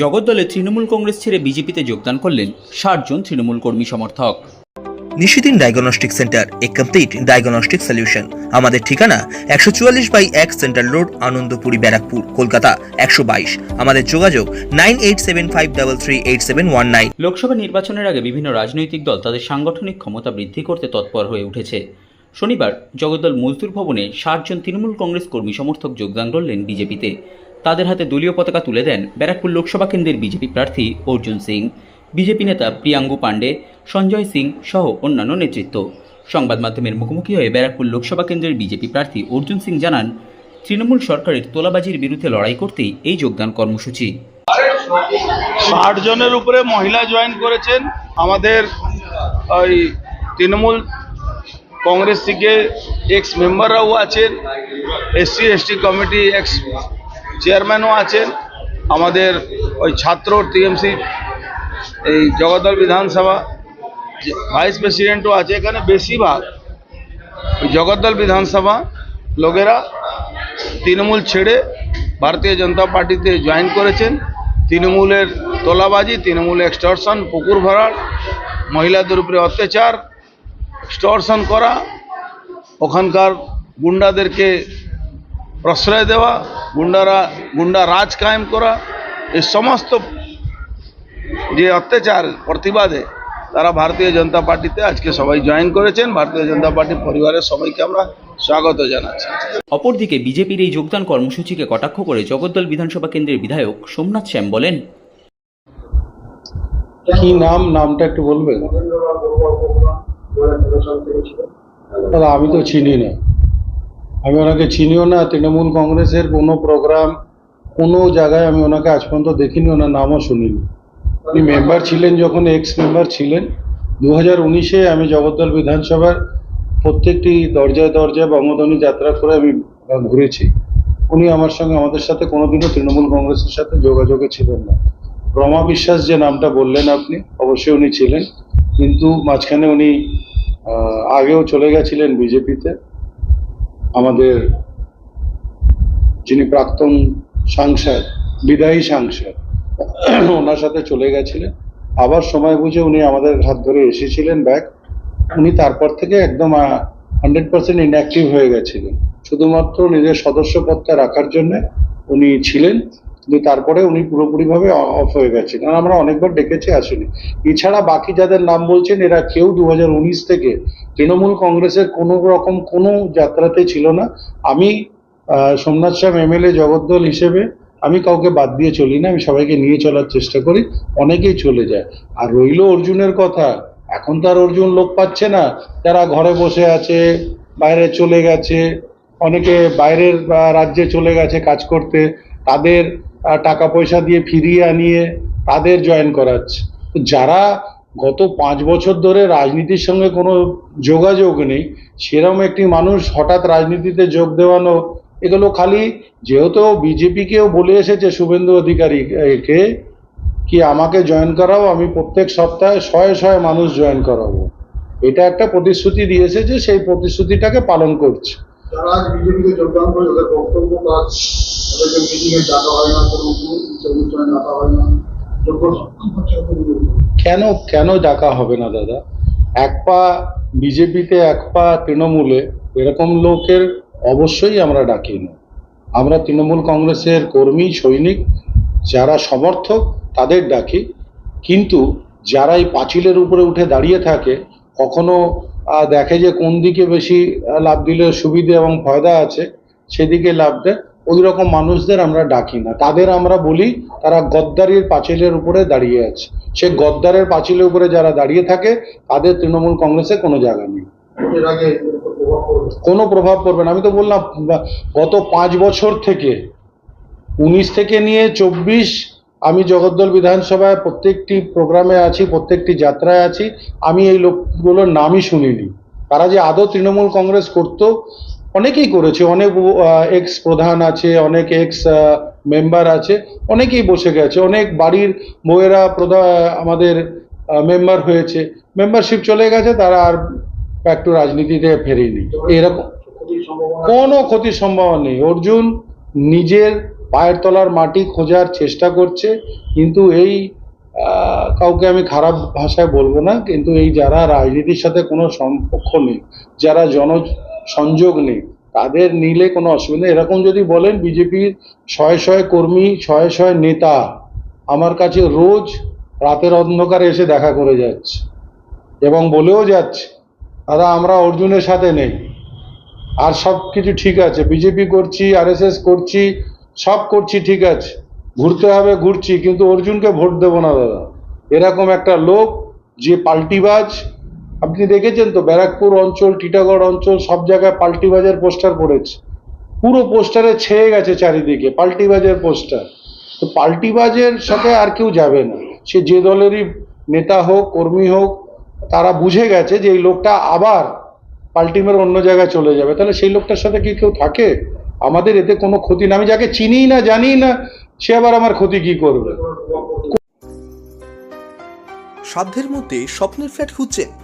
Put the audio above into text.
জগদ্দলে তৃণমূল কংগ্রেস ছেড়ে বিজেপিতে যোগদান করলেন ষাট জন তৃণমূল কর্মী সমর্থক। নিশিদিন ডায়াগনস্টিক সেন্টার এ কমপ্লিট ডায়াগনস্টিক সলিউশন। আমাদের ঠিকানা একশো চুয়াল্লিশ বাই এক সেন্ট্রাল রোড আনন্দপুরি ব্যারাকপুর কলকাতা একশো বাইশ। আমাদের যোগাযোগ nine eight seven five double three eight seven one nine. Lok Sabha নির্বাচনের আগে বিভিন্ন রাজনৈতিক দল তাদের সাংগঠনিক ক্ষমতা বৃদ্ধি করতে তৎপর হয়ে উঠেছে। শনিবার জগদ্দল মজদুর ভবনে ষাট জন তৃণমূল কংগ্রেস কর্মী সমর্থক যোগদান করলেন বিজেপিতে। তাদের হাতে দলীয় পতাকা তুলে দেন ব্যারাকপুর লোকসভা কেন্দ্রের বিজেপি প্রার্থী অর্জুন সিং, বিজেপি নেতা প্রিয়াঙ্গু পাণ্ডে, সঞ্জয় সিং সহ অন্যান্য নেতৃত্ব। সংবাদ মাধ্যমের মুখোমুখি হয়ে ব্যারাকপুর লোকসভা কেন্দ্রের বিজেপি প্রার্থী অর্জুন সিং জানান, তৃণমূল সরকারের তোলাবাজির বিরুদ্ধে লড়াই করতেই এই যোগদান কর্মসূচি। ষাট জনের উপরে মহিলা জয়েন করেছেন। আমাদের ওই তৃণমূল কংগ্রেস থেকে এক্স মেম্বাররাও আছেন। এসসি, এসটি কমিটি এক্স চেয়ারম্যানও আছেন। আমাদের ওই ছাত্র টিএমসি এই জগদ্দল বিধানসভা ভাইস প্রেসিডেন্টও আছে। এখানে বেশিরভাগ ওই জগদ্দল বিধানসভা লোকেরা তৃণমূল ছেড়ে ভারতীয় জনতা পার্টিতে জয়েন করেছেন। তৃণমূলের তোলাবাজি, তৃণমূল এক্সটর্শন, পুকুর ভরাট মহিলাদের উপরে অত্যাচার, এক্সটর্শন করা, ওখানকার গুন্ডাদেরকে প্রশ্রয় দেওয়া গুন্ডারা গুন্ডা রাজ কায়েম করা এই সমস্ত যে অত্যাচার প্রতিবাদে তারা ভারতীয় জনতা পার্টিতে আজকে সবাই জয়েন করেছেন। ভারতীয় জনতা পার্টি পরিবারের সবাইকে আমরা স্বাগত জানাচ্ছি। অপরদিকে বিজেপির এই যোগদান কর্মসূচিকে কটাক্ষ করে জগদ্দল বিধানসভা কেন্দ্রের বিধায়ক সোমনাথ শ্যাম বলেন কি নাম? নামটা একটু বলবেন? দাদা আমি তো চিনি না। আমি ওনাকে চিনিও না, তৃণমূল কংগ্রেসের কোনো প্রোগ্রাম কোনো জায়গায় আমি ওনাকে আজ পর্যন্ত দেখিনি, ওনার নামও শুনিনি। উনি মেম্বার ছিলেন যখন এক্স মেম্বার ছিলেন। দু হাজার উনিশে আমি জগদ্দল বিধানসভার প্রত্যেকটি দরজায় দরজায় বঙ্গধ্বনি যাত্রা করে আমি ঘুরেছি। উনি আমার সঙ্গে আমাদের সাথে কোনোদিনও তৃণমূল কংগ্রেসের সাথে যোগাযোগে ছিলেন না। রমা বিশ্বাস যে নামটা বললেন আপনি, অবশ্যই উনি ছিলেন। কিন্তু মাঝখানে উনি আগেও চলে গেছিলেন বিজেপিতে। আমাদের যিনি প্রাক্তন সাংসদ, বিদায়ী সাংসদ, ওনার সাথে চলে গেছিলেন। আবার সময় বুঝে উনি আমাদের হাত ধরে এসেছিলেন ব্যাক উনি তারপর থেকে একদম হান্ড্রেড পার্সেন্ট ইনঅ্যাক্টিভ হয়ে গেছিলেন। শুধুমাত্র নিজের সদস্য পদটা রাখার জন্য উনি ছিলেন। কিন্তু তারপরে উনি পুরোপুরিভাবে অফ হয়ে গেছিলেন আর আমরা অনেকবার ডেকেছি, আসেনি। এছাড়া বাকি যাদের নাম বলছেন, এরা কেউ দু হাজার উনিশ থেকে তৃণমূল কংগ্রেসের কোনো রকম কোনো যাত্রাতে ছিল না। আমি সোমনাথ শ্যাম এমএলএ জগদ্দল হিসেবে আমি কাউকে বাদ দিয়ে চলি না। আমি সবাইকে নিয়ে চলার চেষ্টা করি। অনেকেই চলে যায়। আর রইল অর্জুনের কথা। এখন তো আর অর্জুন লোক পাচ্ছে না। যারা ঘরে বসে আছে, বাইরে চলে গেছে, অনেকে বাইরের রাজ্যে চলে গেছে কাজ করতে। তাদের টাকা পয়সা দিয়ে ফিরিয়ে আনিয়ে তাদের জয়েন করাচ্ছে। যারা গত পাঁচ বছর ধরে রাজনীতির সঙ্গে কোনো যোগাযোগ নেই সেরকম একটি মানুষ হঠাৎ রাজনীতিতে যোগ দেওয়ানো, এগুলো খালি যেহেতু বিজেপিকেও বলে এসেছে শুভেন্দু অধিকারী কে কি আমাকে জয়েন করাও, আমি প্রত্যেক সপ্তাহে শয়ে শয়ে মানুষ জয়েন করাবো। এটা একটা প্রতিশ্রুতি দিয়েছে যে সেই প্রতিশ্রুতিটাকে পালন করছে। যারা কোনো। কেন ডাকা হবে না দাদা? এক পা বিজেপিতে, এক পা তৃণমূলে, এরকম লোকের অবশ্যই আমরা ডাকি না। আমরা তৃণমূল কংগ্রেসের কর্মী, সৈনিক, যারা সমর্থক, তাদের ডাকি। কিন্তু যারা এই পাঁচিলের উপরে উঠে দাঁড়িয়ে থাকে, কখনো দেখে যে কোন দিকে বেশি লাভ দিলে সুবিধে এবং ফায়দা আছে, সেদিকে লাভ দেয়। ওই রকম মানুষদের আমরা ডাকি না। তাদের আমরা বলি তারা গদ্দারির পাঁচিলের উপরে দাঁড়িয়ে আছে। সে গদ্দারের পাঁচিলের উপরে যারা দাঁড়িয়ে থাকে তাদের তৃণমূল কংগ্রেসে কোনো জায়গা নেই। কোনো প্রভাব পড়বে না। আমি তো বললাম গত পাঁচ বছর থেকে উনিশ থেকে নিয়ে চব্বিশ আমি জগদ্দল বিধানসভায় প্রত্যেকটি প্রোগ্রামে আছি প্রত্যেকটি যাত্রায় আছি আমি এই লোকগুলোর নামই শুনিনি। তারা যে আদৌ তৃণমূল কংগ্রেস করতো অনেকেই করেছে, অনেক এক্স প্রধান আছে, অনেক এক্স মেম্বার আছে, অনেকেই বসে গেছে, অনেক বাড়ির বউয়েরা প্রধান আমাদের মেম্বার হয়েছে মেম্বারশিপ চলে গেছে, তারা আর একটু রাজনীতিতে ফেরেনি, এরকম কোনো ক্ষতির সম্ভাবনা নেই, অর্জুন নিজের পায়ের তলার মাটি খোঁজার চেষ্টা করছে, কিন্তু এই কাউকে আমি খারাপ ভাষায় বলব না, কিন্তু এই যারা রাজনীতির সাথে কোনো সম্পর্ক নেই, যারা জন সংযোগ নেই। তাদের নিলে কোনো অসুবিধা। এরকম যদি বলেন বিজেপির শয়ে শয়ে কর্মী, শয়ে শয়ে নেতা, আমার কাছে রোজ রাতের অন্ধকারে এসে দেখা করে যাচ্ছে এবং বলেও যাচ্ছে, দাদা, আমরা অর্জুনের সাথে নেই। আর সব কিছু ঠিক আছে। বিজেপি করছি, আরএসএস করছি, সব করছি ঠিক আছে। ঘুরতে হবে, ঘুরছি, কিন্তু অর্জুনকে ভোট দেবো না, দাদা। এরকম একটা লোক যে পাল্টিবাজ আপনি দেখেছেন তো ব্যারাকপুর অঞ্চল, টিটাগড় অঞ্চল, সব জায়গায় পাল্টিবাজার পোস্টার পড়েছে। পুরো পোস্টারে ছেয়ে গেছে চারিদিকে পাল্টিবাজের পোস্টার। তো পাল্টিবাজের সাথে আর কেউ যাবে না। সে যে দলেরই নেতা হোক, কর্মী হোক, তারা বুঝে গেছে যে এই লোকটা আবার পাল্টিমের অন্য জায়গায় চলে যাবে। তাহলে সেই লোকটার সাথে কি কেউ থাকে? আমাদের এতে কোনো ক্ষতি না। আমি যাকে চিনি না জানি না, সে আবার আমার ক্ষতি কি করবে? সাধ্যের মধ্যে স্বপ্নের ফ্ল্যাট খুঁজছেন।